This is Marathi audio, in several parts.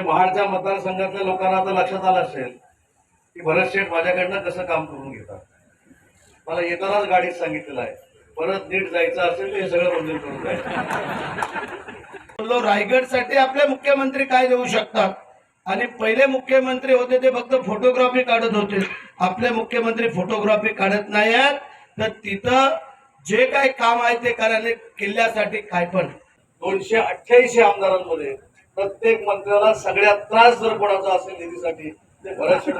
महाडच्या मतदारसंघातल्या लोकांना आता लक्षात आलं असेल की भरत शेठ माझ्याकडनं कसं काम करून घेतात. मला येतानाच गाडीत सांगितलेलं आहे परत नीट जायचं असेल तर हे सगळं मंजूर करून जायचं रायगडसाठी आपले मुख्यमंत्री काय देऊ शकतात? आणि पहिले मुख्यमंत्री होते ते फक्त फोटोग्राफी काढत होते. आपले मुख्यमंत्री फोटोग्राफी काढत नाही आहेत. तर तिथं जे काय काम आहे ते करायला किल्ल्यासाठी काय पण. दोनशे अठ्ठ्याऐंशी आमदारांमध्ये प्रत्येक मंत्र्याला सगळ्यात त्रास जर कोणाचा असेल निधीसाठी ते भरत शेठ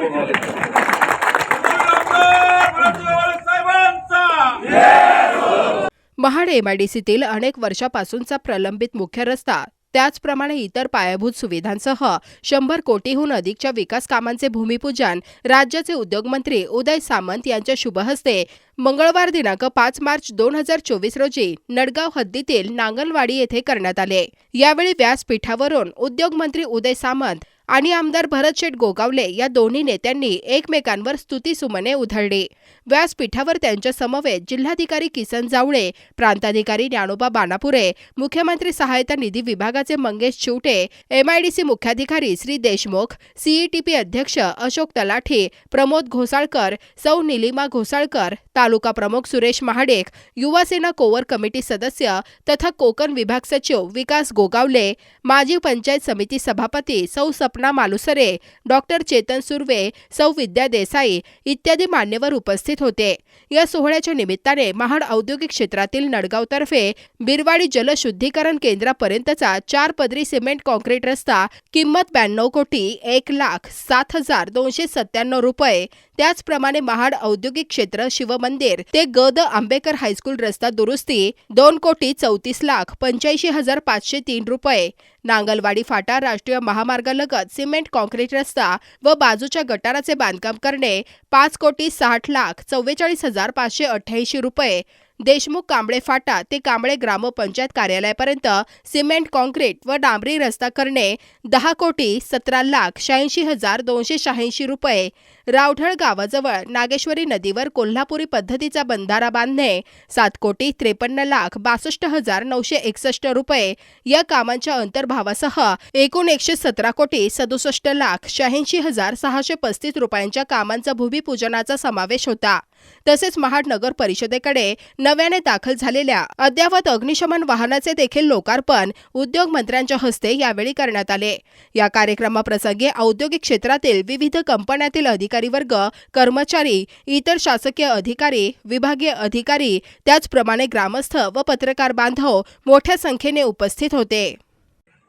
महाड एमआयडीसीतील अनेक वर्षापासूनचा प्रलंबित मुख्य रस्ता त्याचप्रमाणे इतर पायाभूत सुविधांसह शंभर कोटीहून अधिकच्या विकास कामांचे भूमिपूजन राज्याचे उद्योगमंत्री उदय सामंत यांच्या शुभहस्ते मंगळवार दिनांक पाच मार्च दोन हजार चोवीस रोजी नडगाव हद्दीतील नांगलवाडी येथे करण्यात आले. यावेळी व्यासपीठावरून उद्योगमंत्री उदय सामंत आणि आमदार भरतशेठ गोगावले या दोन्ही नेत्यांनी एकमेकांवर स्तुतीसुमने उधळली. व्यासपीठावर त्यांच्या समवेत जिल्हाधिकारी किसन जावळे प्रांताधिकारी ज्ञानोबा बानापुरे मुख्यमंत्री सहायता निधी विभागाचे मंगेश चिवटे एमआयडीसी मुख्याधिकारी श्री देशमुख सीईटीपी अध्यक्ष अशोक तलाठी प्रमोद घोसाळकर सौ निलिमा घोसाळकर तालुका प्रमुख सुरेश महाडेक युवासेना कोवर कमिटी सदस्य तथा कोकण विभाग सचिव विकास गोगावले माजी पंचायत समिती सभापती सौ स्वप्ना मालुसरे डॉक्टर चेतन सुर्वे सौ विद्या देसाई इत्यादी मान्यवर उपस्थित होते. या सोहळ्याच्या निमित्ताने महाड औद्योगिक क्षेत्रातील नडगावतर्फे बिरवाडी जलशुद्धीकरण केंद्रापर्यंतचा चार पदरी सिमेंट कॉन्क्रीट रस्ता किंमत ब्याण्णव कोटी एक लाख सात हजार दोनशे सत्त्याण्णव रुपये. त्याचप्रमाणे महाड औद्योगिक क्षेत्र शिवमंदिर ते ग द आंबेकर हायस्कूल रस्ता दुरुस्ती दोन कोटी चौतीस लाख पंच्याऐंशी हजार पाचशे तीन रुपये. नांगलवाडी फाटा राष्ट्रीय महामार्गालगत सिमेंट कॉन्क्रीट रस्ता व बाजूच्या गटाराचे बांधकाम करणे पाच कोटी साठ लाख चव्वेचाळीस हजार पाचशे अठ्ठ्याऐंशी रुपये. देशमुख कांबळे फाटा ते कांबळे ग्रामपंचायत कार्यालयापर्यंत सिमेंट कॉन्क्रीट व डांबरी रस्ता करणे दहा कोटी सतरा लाख शहाऐंशी हजार दोनशे शहाऐंशी रुपये. रावढळ गावाजवळ नागेश्वरी नदीवर कोल्हापुरी पद्धतीचा बंधारा बांधणे सात कोटी त्रेपन्न लाख बासष्ट हजार नऊशे एकसष्ट रुपये. या कामांच्या अंतर्भावासह एकूण एकशे सतरा कोटी सदुसष्ट लाख शहाऐंशी हजार सहाशे पस्तीस रुपयांच्या कामांचा भूमिपूजनाचा समावेश होता. तसेच महाड नगर परिषदेकडे नव्याने दाखल झालेल्या अद्यावत अग्निशमन वाहनाचे देखील लोकार्पण उद्योग मंत्र्यांच्या हस्ते यावेळी करण्यात आले. या कार्यक्रमाप्रसंगी औद्योगिक क्षेत्रातील विविध कंपन्यातील अधिकारी वर्ग कर्मचारी इतर शासकीय अधिकारी विभागीय अधिकारी त्याचप्रमाणे ग्रामस्थ व पत्रकार बांधव मोठ्या संख्येने उपस्थित होते.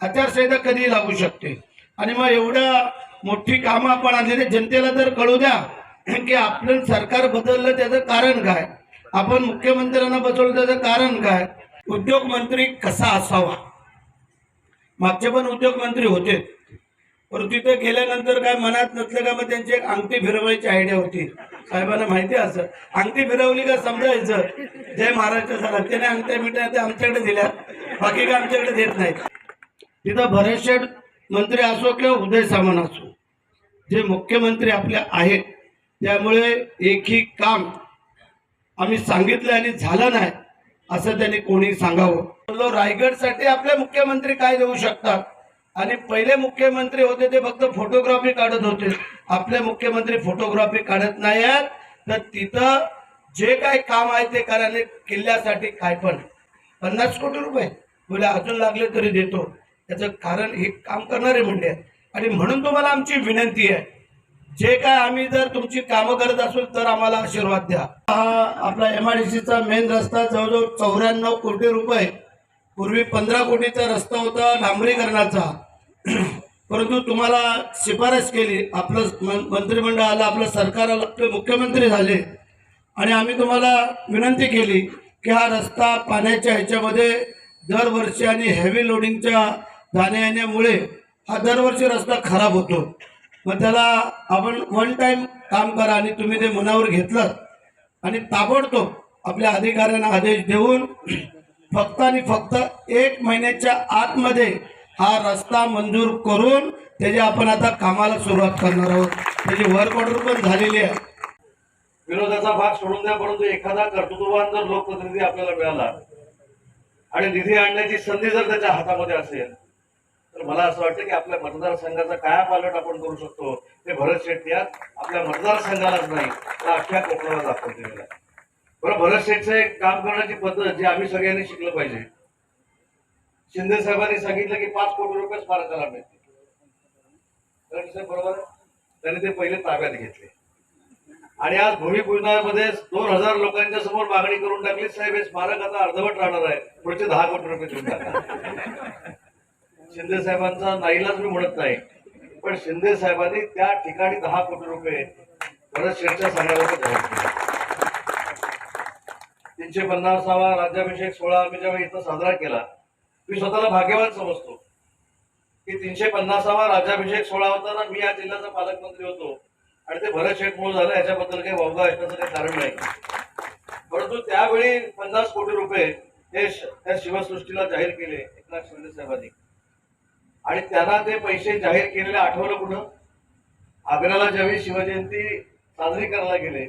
आचारसंहिता कधी लागू शकते. आणि मग एवढं मोठी कामं आपण आणलेली जनतेला तर कळू द्या. की आपलं सरकार बदललं त्याचं कारण काय? आपण मुख्यमंत्र्यांना बसवलं त्याचं कारण काय? उद्योगमंत्री कसा असावा? मागचे पण उद्योगमंत्री होते. परंतु तिथे गेल्यानंतर काय मनात नसलं का मग त्यांची एक अंगठी फिरवायची आयडिया होती. साहेबांना माहिती असं. अंगठी फिरवली का समजायचं? जय महाराष्ट्र झाला. त्याने अंगठ्या मिठ्या ते आमच्याकडे दिल्या बाकी काय आमच्याकडे देत नाहीत. तिथं भरतशेठ मंत्री असो किंवा उदय सामंत असो जे मुख्यमंत्री आपले आहेत त्यामुळे एकही काम आम्ही सांगितलं आणि झालं नाही असं त्यांनी कोणी सांगावं. रायगडसाठी आपले मुख्यमंत्री काय देऊ शकतात? आणि पहिले मुख्यमंत्री होते ते फक्त फोटोग्राफी काढत होते. आपले मुख्यमंत्री फोटोग्राफी काढत नाही आहेत तर तिथं जे काय काम आहे ते करायला किल्ल्यासाठी काय पण. पन्नास कोटी रुपये. बोले अजून लागले तरी देतो. त्याचं कारण हे काम करणारे म्हणजे आहेत. आणि म्हणून तुम्हाला आमची विनंती आहे जे काय आम्ही जर तुमची कामं करत असू तर आम्हाला आशीर्वाद द्या. हा आपला एम आय डी सीचा मेन रस्ता जवळजवळ चौऱ्याण्णव कोटी रुपये. पूर्वी पंधरा कोटीचा रस्ता होता डांबरीकरणाचा. परंतु तुम्हाला शिफारस केली. आपलं मंत्रिमंडळ आलं आपलं सरकार आलं आपले मुख्यमंत्री झाले. आणि आम्ही तुम्हाला विनंती केली की हा रस्ता पाण्याच्या ह्याच्यामध्ये दरवर्षी आणि हेवी लोडिंगच्या जाण्या येण्यामुळे हा दरवर्षी रस्ता खराब होतो. मग त्याला आपण वन टाइम काम करा आणि तुम्ही ते मनावर घेतलं आणि ताबडतोब आपल्या अधिकाऱ्यांना आदेश देऊन फक्त आणि फक्त एक महिन्याच्या आतमध्ये हा रस्ता मंजूर करून त्याची आपण आता कामाला सुरुवात करणार आहोत. त्याची वर्क ऑर्डर पण झालेली आहे. विरोधाचा भाग सोडून द्या परंतु एखादा कर्तृत्ववान जर लोकप्रतिनिधी आपल्याला मिळाला आणि निधी आणण्याची संधी जर त्याच्या हातामध्ये असेल तर मला असं वाटतं की आपल्या मतदारसंघाचा काय पालट आपण करू शकतो ते भरत शेट्टी आज आपल्या मतदारसंघालाच नाही तर अख्ख्या कोकणाला दाखवून दिलेलं आहे. बरं भरत शेठचं एक काम करण्याची पद्धत जी आम्ही सगळ्यांनी शिकलं पाहिजे. शिंदे साहेबांनी सांगितलं की पाच कोटी रुपये स्मारकाला मिळतील. बरोबर त्यांनी ते पहिले ताब्यात घेतले. आणि आज भूमिपूजनामध्ये दोन हजार लोकांच्या समोर मागणी करून टाकली साहेब हे स्मारक आता अर्धवट राहणार आहे. पुढचे दहा कोटी रुपये देऊन टाका. शिंदे साहेबांचा नाईलाज मी म्हणत नाही पण शिंदे साहेबांनी त्या ठिकाणी दहा कोटी रुपये भरत शेठच्या सांगण्यावर जाहीर केले तीनशे पन्नासावा राज्याभिषेक सोहळा आम्ही जेव्हा इथं साजरा केला मी स्वतःला भाग्यवान समजतो. की तीनशे पन्नासावा राज्याभिषेक सोहळा होता ना मी या जिल्ह्याचा पालकमंत्री होतो. आणि ते भरत शेठमुळे झालं याच्याबद्दल काही वावगा असण्याचं काही कारण नाही. परंतु त्यावेळी पन्नास कोटी रुपये हे त्या शिवसृष्टीला जाहीर केले एकनाथ शिंदे साहेबांनी. आणि त्यांना ते पैसे जाहीर केलेले आठवलं कुठं? आग्र्याला ज्यावेळी शिवजयंती साजरी करायला गेले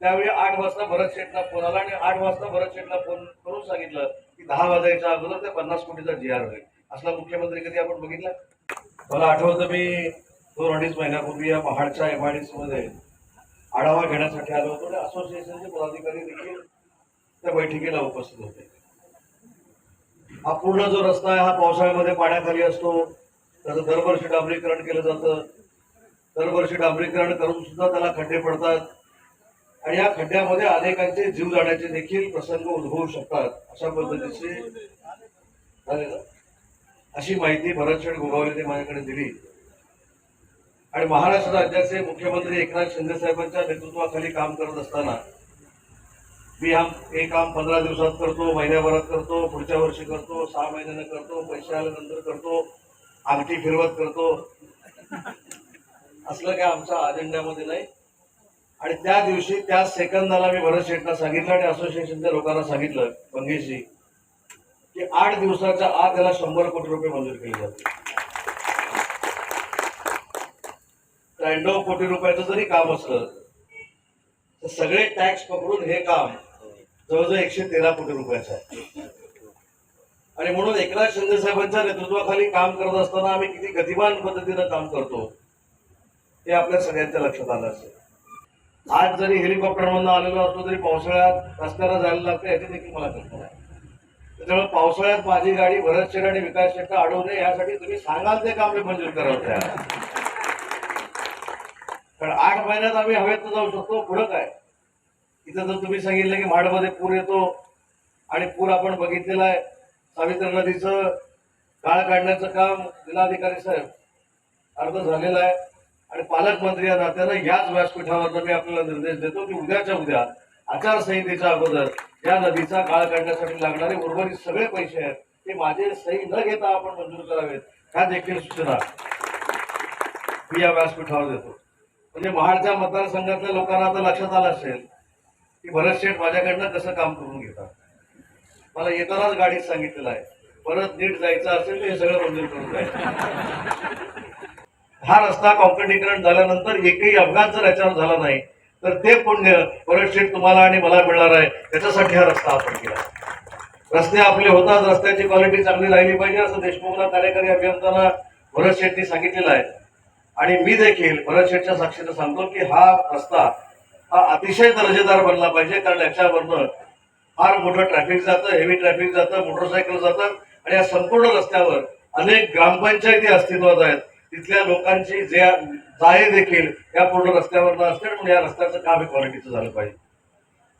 त्यावेळी आठ वाजता भरत शेठला फोन आला आणि आठ वाजता भरत शेठला फोन करून सांगितलं की दहा वाजायच्या अगोदर ते पन्नास कोटीचा जी आर होईल. असला मुख्यमंत्री कधी आपण बघितला? मला आठवतं मी दोन अडीच महिन्यापूर्वी या महाडच्या डी मध्ये आढावा घेण्यासाठी आलो होतो आणि असोसिएशनचे पदाधिकारी देखील त्या बैठकीला उपस्थित होते. हा पूर्ण जो रस्ता आहे हा पावसाळ्यामध्ये पाण्याखाली असतो. त्याचं दरवर्षी डांबरीकरण केलं जातं. दरवर्षी डांबरीकरण करून सुद्धा त्याला खड्डे पडतात. आणि या खड्ड्यामध्ये अनेकांचे जीव जाण्याचे देखील प्रसंग उद्भवू शकतात अशा पद्धतीचे अशी माहिती भरतशेठ गोगावलेने माझ्याकडे दिली. आणि महाराष्ट्र राज्याचे मुख्यमंत्री एकनाथ शिंदे साहेबांच्या नेतृत्वाखाली काम करत असताना मी हा हे काम पंधरा दिवसात करतो महिन्याभरात करतो पुढच्या वर्षी करतो सहा महिन्यानं करतो पैसे आल्यानंतर करतो अंगठी फिरवत करतो. असलं काय आमच्या अजेंड्यामध्ये नाही. आणि त्या दिवशी त्या सेकंदाला मी भरत शेठना सांगितलं आणि असोसिएशनच्या लोकांना सांगितलं मंगेशजी की आठ दिवसाच्या आत त्याला शंभर कोटी रुपये मंजूर केले जाते त्र्याण्णव कोटी रुपयाचं जरी काम असलं तर सगळे टॅक्स पकडून हे काम जवळजवळ एकशे तेरा कोटी रुपयाचा आहे. आणि म्हणून एकनाथ शिंदे साहेबांच्या नेतृत्वाखाली काम करत असताना आम्ही किती गतिमान पद्धतीनं काम करतो हे आपल्या सगळ्यांच्या लक्षात आलं असेल. आज जरी हेलिकॉप्टरमधून आलेलो असलो तरी पावसाळ्यात रस्त्याला जायला लागतं याची देखील मला कल्पना आहे. त्याच्यामुळे पावसाळ्यात माझी गाडी भरत शेठ आणि विकास शेठ अडवू नये यासाठी तुम्ही सांगाल ते काम मी मंजूर करावं तयार कारण आठ महिन्यात आम्ही हवेत जाऊ शकतो पुढं काय? इथं जर तुम्ही सांगितलं की म्हाडमध्ये पूर येतो आणि पूर आपण बघितलेला आहे. सावित्री नदीचं गाळ काढण्याचं काम जिल्हाधिकारी साहेब अर्ध झालेलं आहे. आणि पालकमंत्री या नात्यानं याच व्यासपीठावर मी आपल्याला निर्देश देतो की उद्याच्या उद्या आचारसंहितेच्या अगोदर या नदीचा गाळ काढण्यासाठी लागणारे उर्वरित सगळे पैसे आहेत ते माझे सही न घेता आपण मंजूर करावेत. ह्या देखील सूचना मी या व्यासपीठावर देतो. म्हणजे महाडच्या मतदारसंघातल्या लोकांना आता लक्षात आलं असेल की भरत शेठ माझ्याकडनं कसं काम करून घेतात. मला येतानाच गाडीत सांगितलेलं आहे परत नीट जायचं असेल तर हे सगळं मंजूर करून जायचं. हा रस्ता कॉन्क्रिटीकरण झाल्यानंतर एकही अपघात जर याच्यावर झाला नाही तर ते पुण्य परत शेठ तुम्हाला आणि मला मिळणार आहे त्याच्यासाठी हा रस्ता आपण केला. रस्ते आपले होतात रस्त्याची क्वालिटी चांगली राहिली पाहिजे असं देशमुखला कार्यकारी अभियंताना भरत शेठनी सांगितलेलं आहे. आणि मी देखील भरत शेठच्या साक्षीनं सांगतो की हा रस्ता हा अतिशय दर्जेदार बनला पाहिजे कारण याच्यावरनं फार मोठं ट्रॅफिक जातं हेवी ट्रॅफिक जातं मोटरसायकल जातात आणि या संपूर्ण रस्त्यावर अनेक ग्रामपंचायती अस्तित्वात आहेत. तिथल्या लोकांची जे जाळे देखील या पूर्ण रस्त्यावर असते म्हणून या रस्त्याचं काम क्वालिटीचं झालं पाहिजे.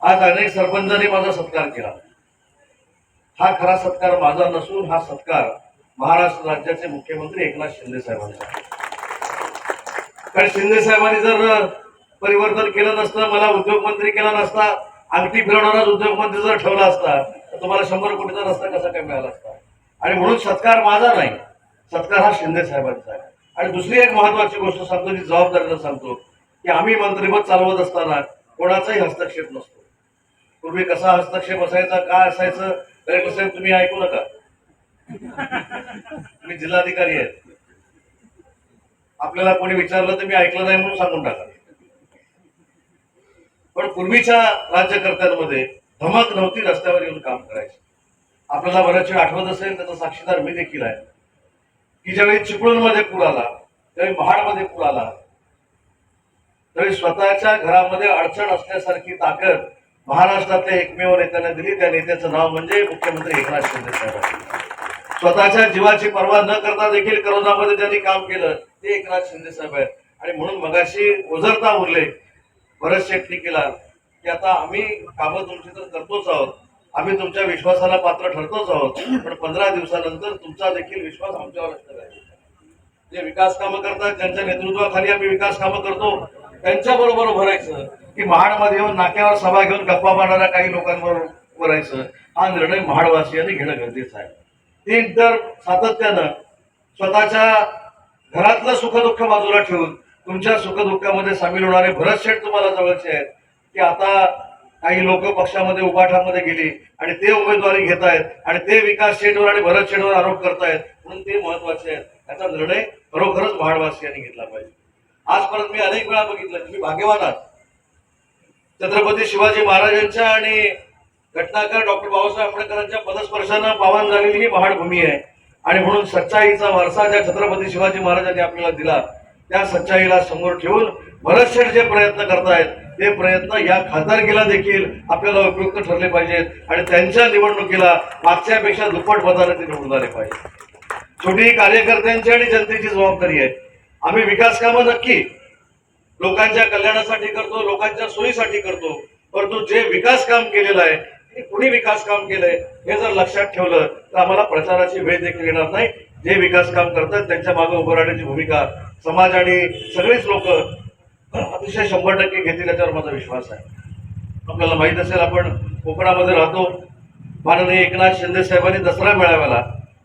आज अनेक सरपंचांनी माझा सत्कार केला. हा खरा सत्कार माझा नसून हा सत्कार महाराष्ट्र राज्याचे मुख्यमंत्री एकनाथ शिंदे साहेबांचा. कारण शिंदे साहेबांनी जर परिवर्तन केलं नसतं मला उद्योगमंत्री केला नसता अंगठी फिरवणाराच उद्योगमंत्री जर ठेवला असता तर तुम्हाला शंभर कोटीचा रस्ता कसा काय मिळाला असता? आणि म्हणून सत्कार माझा नाही सत्कार हा शिंदे साहेबांचा आहे. आणि दुसरी एक महत्वाची गोष्ट सांगतो जी जबाबदारीनं सांगतो की आम्ही मंत्रिपद चालवत असताना कोणाचाही हस्तक्षेप नसतो. पूर्वी कसा हस्तक्षेप असायचा काय असायचं कलेक्टर साहेब तुम्ही ऐकू नका. तुम्ही जिल्हाधिकारी आहेत. आपल्याला कोणी विचारलं तर मी ऐकलं नाही म्हणून सांगून टाका. पण पूर्वीच्या राज्यकर्त्यांमध्ये धमक नव्हती रस्त्यावर येऊन काम करायची. आपल्याला बऱ्याच वेळ आठवत असेल त्याचा साक्षीदार मी देखील आहे. की ज्यावेळी चिपळूणमध्ये पूर आला त्यावेळी महाडमध्ये पूर आला त्यावेळी स्वतःच्या घरामध्ये अडचण असल्यासारखी ताकद महाराष्ट्रातल्या एकमेव नेत्याने दिली. त्या नेत्याचं नाव म्हणजे मुख्यमंत्री एकनाथ शिंदे साहेब. स्वतःच्या जीवाची पर्वा न करता देखील करोनामध्ये त्यांनी काम केलं ते एकनाथ शिंदे साहेब आहेत. आणि म्हणून मगाशी ओझरता उरले भरत शेट्टी केला. की आता आम्ही कामं तुमची तर करतोच आहोत. आम्ही तुमच्या विश्वासाला पात्र ठरतोच आहोत. पण पंधरा दिवसानंतर तुमचा देखील विश्वास आमच्यावर असणार आहे. जे विकास कामं करतात ज्यांच्या नेतृत्वाखाली आम्ही विकास कामं करतो त्यांच्या बरोबर उभं राहायचं. की महाडमध्ये येऊन नाक्यावर सभा घेऊन गप्पा मारणाऱ्या काही लोकांबरोबर उभं राहायचं. हा निर्णय महाडवासियांनी घेणं गरजेचं आहे. ते तर सातत्यानं स्वतःच्या घरातलं सुखदुःख बाजूला ठेवून तुमच्या सुखदुःखामध्ये सामील होणारे भरत शेठ तुम्हाला जवळचे आहेत. की आता काही लोक पक्षामध्ये उपाठामध्ये गेली आणि ते उमेदवारी घेत आहेत आणि ते विकास शेठवर आणि भरत शेठवर आरोप करतायत म्हणून ते महत्त्वाचे आहेत. याचा निर्णय खरोखरच महाडवासियांनी घेतला पाहिजे. आजपर्यंत मी अनेक वेळा बघितलं तुम्ही भाग्यवान आहात. छत्रपती शिवाजी महाराजांच्या आणि घटनाकार डॉक्टर बाबासाहेब आंबेडकरांच्या पदस्पर्शानं पावन झालेली ही महाडभूमी आहे. आणि म्हणून सच्चाईचा वारसा ज्या छत्रपती शिवाजी महाराजांनी आपल्याला दिला त्या सच्चाईला समोर ठेवून भरतशेठ जे प्रयत्न करतायत. ते प्रयत्न या खासदारकीला देखील आपल्याला उपयुक्त ठरले पाहिजेत आणि त्यांच्या निवडणुकीला मागच्यापेक्षा दुप्पट मताने ते निवडून आले पाहिजे छोटी कार्यकर्त्यांची आणि जनतेची जबाबदारी आहे. आम्ही विकास कामं नक्की लोकांच्या कल्याणासाठी करतो लोकांच्या सोयीसाठी करतो. परंतु जे विकास काम केलेलं आहे हे कुणी विकास काम केलंय हे जर लक्षात ठेवलं तर आम्हाला प्रचाराची वेळ देखील येणार नाही. जे विकास काम करतात त्यांच्या मागे उभं राहण्याची भूमिका समाज आणि सगळेच लोक अतिशय शंभर टक्के घेतील याच्यावर माझा विश्वास आहे. आपल्याला माहीत असेल आपण कोकणामध्ये राहतो. माननीय एकनाथ शिंदे साहेबांनी दसरा मेळाव्याला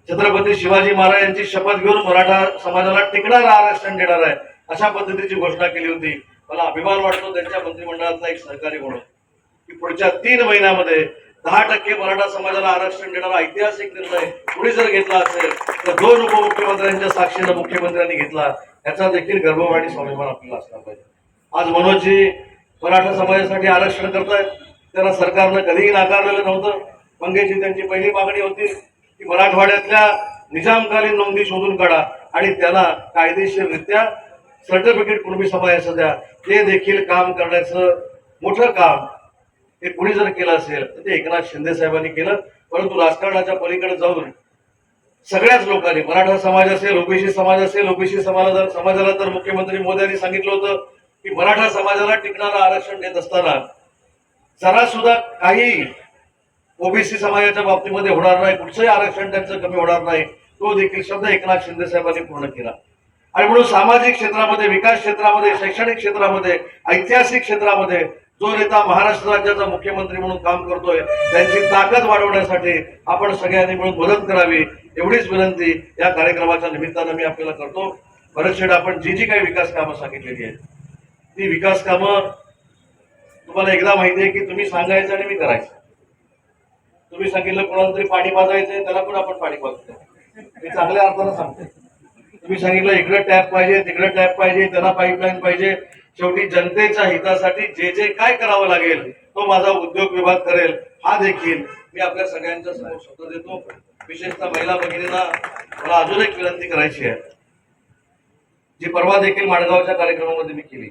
छत्रपती शिवाजी महाराजांची शपथ घेऊन मराठा समाजाला टिकणारं आरक्षण देणार आहे अशा पद्धतीची घोषणा केली होती. मला अभिमान वाटतो त्यांच्या मंत्रिमंडळातला एक सहकारी म्हणून. की पुढच्या तीन महिन्यामध्ये दहा टक्के मराठा समाजाला आरक्षण देणारा ऐतिहासिक निर्णय कुणी जर घेतला असेल तर दोन उपमुख्यमंत्र्यांच्या साक्षीनं मुख्यमंत्र्यांनी घेतला. याचा देखील गर्भवाणी आणि स्वाभिमान आपल्याला असला पाहिजे. आज मनोजजी मराठा समाजासाठी आरक्षण करतायत. त्यांना सरकारनं कधीही नाकारलेलं नव्हतं. मंगेशजी त्यांची पहिली मागणी होती की मराठवाड्यातल्या निजामकालीन नोंदी शोधून काढा आणि त्याला कायदेशीररित्या सर्टिफिकेट कुणबी समाजाचं द्या. ते देखील काम करण्याचं मोठं काम हे कुणी जर केलं असेल तर ते एकनाथ शिंदे साहेबांनी केलं. परंतु राजकारणाच्या पलीकडे जाऊन सगळ्याच लोकांनी मराठा समाज असेल ओबीसी समाज असेल ओबीसी समाजाला समाजाला तर मुख्यमंत्री मोदी सांगितलं होतं की मराठा समाजाला टिकणारं आरक्षण देत असताना जरा सुद्धा काही ओबीसी समाजाच्या बाबतीमध्ये होणार नाही कुठचंही आरक्षण त्यांचं कमी होणार नाही तो देखील शब्द एकनाथ शिंदे साहेबांनी पूर्ण केला. आणि म्हणून सामाजिक क्षेत्रामध्ये विकास क्षेत्रामध्ये शैक्षणिक क्षेत्रामध्ये ऐतिहासिक क्षेत्रामध्ये जो नेता महाराष्ट्र राज्याचा मुख्यमंत्री म्हणून काम करतोय त्यांची ताकद वाढवण्यासाठी आपण सगळ्यांनी मिळून मदत करावी एवढीच विनंती या कार्यक्रमाच्या निमित्तानं मी आपल्याला करतो. भरत आपण जी जी काही विकास कामं सांगितलेली आहेत ती विकास कामं तुम्हाला एकदा माहिती आहे की तुम्ही सांगायचं आणि मी करायचं. तुम्ही सांगितलं कोणाला तरी पाणी पाजायचंय त्याला पण आपण पाणी पाजतो मी चांगल्या अर्थानं सांगतो तुम्ही सांगितलं इकडे टॅप पाहिजे तिकडे टॅप पाहिजे त्याला पाईपलाईन पाहिजे शेवटी जनतेच्या हितासाठी जे जे काय करावं लागेल तो माझा उद्योग विभाग करेल हा देखील मी आपल्या सगळ्यांच्या समोर शब्द देतो. विशेषतः महिला भगिनींना मला अजून एक विनंती करायची आहे जी परवा देखील माणगावच्या कार्यक्रमामध्ये मी केली.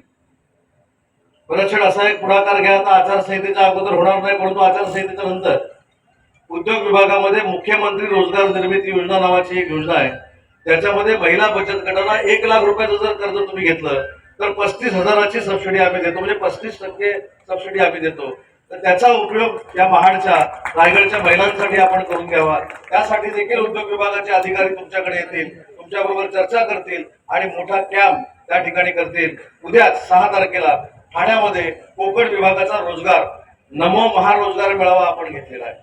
बरंचशेड असा एक पुढाकार घ्या आता आचारसंहितेच्या अगोदर होणार नाही परंतु आचारसंहितेच्या नंतर उद्योग विभागामध्ये मुख्यमंत्री रोजगार निर्मिती योजना नावाची एक योजना आहे. त्याच्यामध्ये महिला बचत गटाला एक लाख रुपयाचं जर कर्ज तुम्ही घेतलं तर पस्तीस हजाराची सबसिडी आम्ही देतो. म्हणजे पस्तीस टक्के सबसिडी आम्ही देतो. तर त्याचा उपयोग या महाडच्या रायगडच्या महिलांसाठी आपण करून घ्यावा. त्यासाठी देखील उद्योग विभागाचे अधिकारी तुमच्याकडे येतील तुमच्याबरोबर चर्चा करतील आणि मोठा कॅम्प त्या ठिकाणी करतील. उद्या सहा तारखेला ठाण्यामध्ये कोकण विभागाचा रोजगार नमो महारोजगार मेळावा आपण घेतलेला आहे.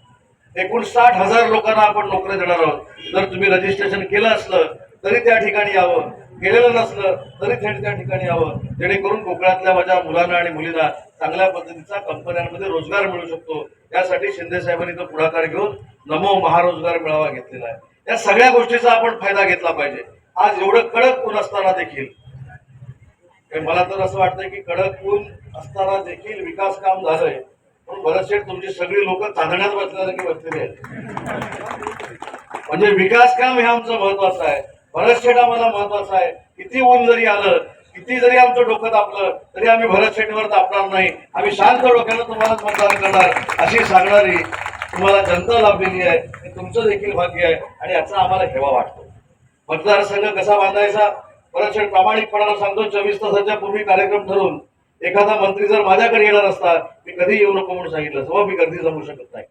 एकूण साठ हजार लोकांना आपण नोकरी देणार आहोत. जर तुम्ही रजिस्ट्रेशन केलं असलं तरी त्या ठिकाणी यावं. केलेलं नसलं तरी थेट त्या ठिकाणी यावं. जेणेकरून कोकणातल्या माझ्या मुलांना आणि मुलींना चांगल्या पद्धतीचा कंपन्यांमध्ये रोजगार मिळू शकतो. त्यासाठी शिंदे साहेबांनी तो पुढाकार घेऊन नमो महारोजगार मेळावा घेतलेला आहे. या सगळ्या गोष्टीचा आपण फायदा घेतला पाहिजे. आज एवढं कडक ऊन असताना देखील मला तर असं वाटतंय की कडक ऊन असताना देखील विकास काम झालंय. पण बरेचसे तुमची सगळी लोक चांदण्यात बसल्यासारखी बसलेली आहेत. म्हणजे विकास काम हे आमचं महत्वाचं आहे. भरत शेठ आम्हाला महत्त्वाचा आहे. किती ऊन जरी आलं किती जरी आमचं डोकं तापलं तरी आम्ही भरतशेठवर तापणार नाही. आम्ही शांत डोक्यानं तुम्हालाच मतदान करणार अशी सांगणारी तुम्हाला जनता लाभलेली आहे. हे तुमचं देखील भाग्य आहे आणि याचा आम्हाला हेवा वाटतो. मतदारसंघ कसा बांधायचा? भरत प्रामाणिकपणाला सांगतो चोवीस तासाच्या पूर्वी कार्यक्रम ठरवून एखादा मंत्री जर माझ्याकडे येणार असता मी कधी येऊ नको म्हणून सांगितलं. असतं, मी गर्दी जमू शकत नाही.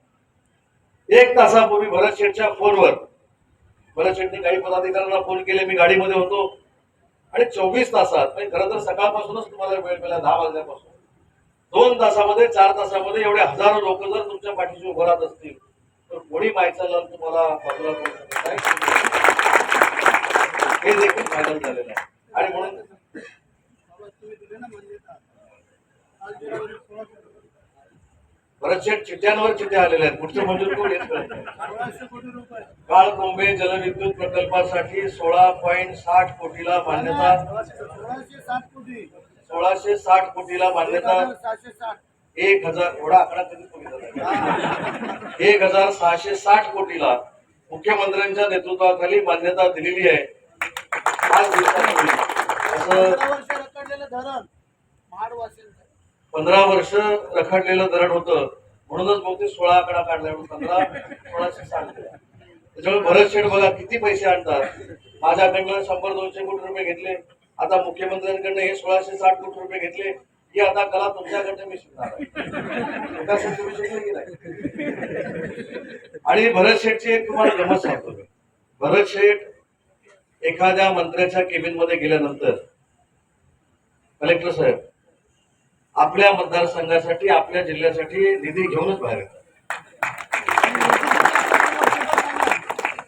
एक तासापूर्वी भरतशेठच्या फोनवर भरत काही पदाधिकाऱ्यांना फोन केले मी गाडीमध्ये होतो. आणि चोवीस तासात म्हणजे खरं तर सकाळपासूनच तुम्हाला वेळ मिळाला दहा वाजल्यापासून. दोन तासामध्ये चार तासामध्ये एवढे हजारो लोक जर तुमच्या पाठीशी उभं राहत असतील तर कोणी मायचा लाल तुम्हाला बाजूला करू शकत नाही. हे देखील फायनल झालेलं आहे. आणि म्हणून बऱ्याचशा चिठ्ठ्यांवर चिठ्ठ्या आलेल्या आहेत. पुढचं मंजूर कोण येत नाही. काळ कोंबे जलविद्युत प्रकल्पासाठी सोळा पॉईंट साठ कोटीला मान्यता. सोळाशे साठ कोटीला मान्यता. एक हजार एवढा आकडा कधी एक हजार सहाशे साठ कोटीला मुख्यमंत्र्यांच्या नेतृत्वाखाली मान्यता दिलेली आहे. पाच दिवसापूर्वी. असं पंधरा वर्ष रखडलेलं धरण होत. होतं म्हणूनच मग ते सोळा आकडा काढला म्हणून पंधरा सोळाशे साठ त्याच्यामुळे भरत शेठ बघा किती पैसे आणतात. माझ्याकडनं शंभर दोनशे कोटी रुपये घेतले. आता मुख्यमंत्र्यांकडनं हे सोळाशे साठ कोटी रुपये घेतले. ही आता कला तुमच्याकडनं मी शिकणार आहे. आणि भरत शेठची एक तुम्हाला गमत सांगतो भरत शेठ एखाद्या मंत्र्याच्या केबिनमध्ये गेल्यानंतर कलेक्टर साहेब आपल्या मतदारसंघासाठी आपल्या जिल्ह्यासाठी निधी घेऊनच बाहेर येतात.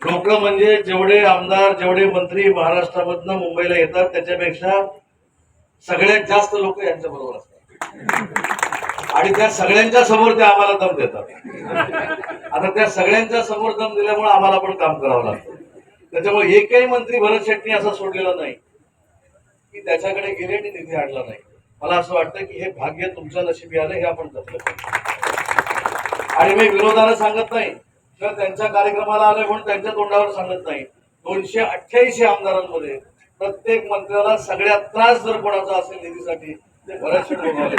लोक म्हणजे जेवढे आमदार जेवढे मंत्री महाराष्ट्रामधनं मुंबईला येतात त्याच्यापेक्षा सगळ्यात जास्त लोक यांच्या बरोबर असतात. आणि त्या सगळ्यांच्या समोर ते आम्हाला दम देतात. आता त्या सगळ्यांच्या समोर दम दिल्यामुळे आम्हाला पण काम करावं लागतं. त्याच्यामुळे एकही मंत्री भरत शेट्टी असा सोडलेला नाही की त्याच्याकडे गेले आणि निधी आणला नाही. मला असं वाटतं की हे भाग्य तुमच्या नशिबी आलं हे आपण जपलं पाहिजे. आणि मी विरोधानं सांगत नाही किंवा त्यांच्या कार्यक्रमाला आलोय म्हणून त्यांच्या तोंडावर सांगत नाही. दोनशे अठ्ठ्याऐंशी आमदारांमध्ये प्रत्येक मंत्र्याला सगळ्यात त्रास जर कोणाचा असेल निधीसाठी ते भोगावे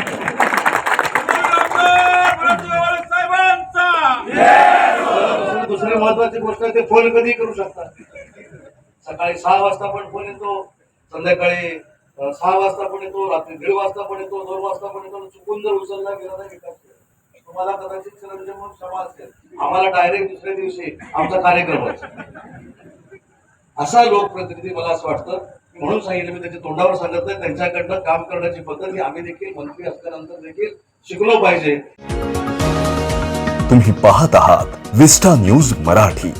दुसरी महत्वाची गोष्ट आहे ते फोन कधी करू शकतात. सकाळी सहा वाजता पण फोन येतो संध्याकाळी सहा वाजता पण येतो रात्री दीड वाजता पण येतो दोन वाजता पण येतो चुकून जर उचलला गेला तर विकास तुम्हाला कदाचित चिरंजीव म्हणून क्षमा असेल. आम्हाला डायरेक्ट दुसऱ्या दिवशी आमचा कार्यक्रम असा लोकप्रतिनिधी मला असं वाटतं. म्हणून सांगितलं मी त्याच्या तोंडावर सांगत नाही. त्यांच्याकडनं काम करण्याची पद्धत ही आम्ही देखील मंत्री असल्यानंतर देखील शिकलो पाहिजे. तुम्ही पाहत आहात विस्टा न्यूज मराठी.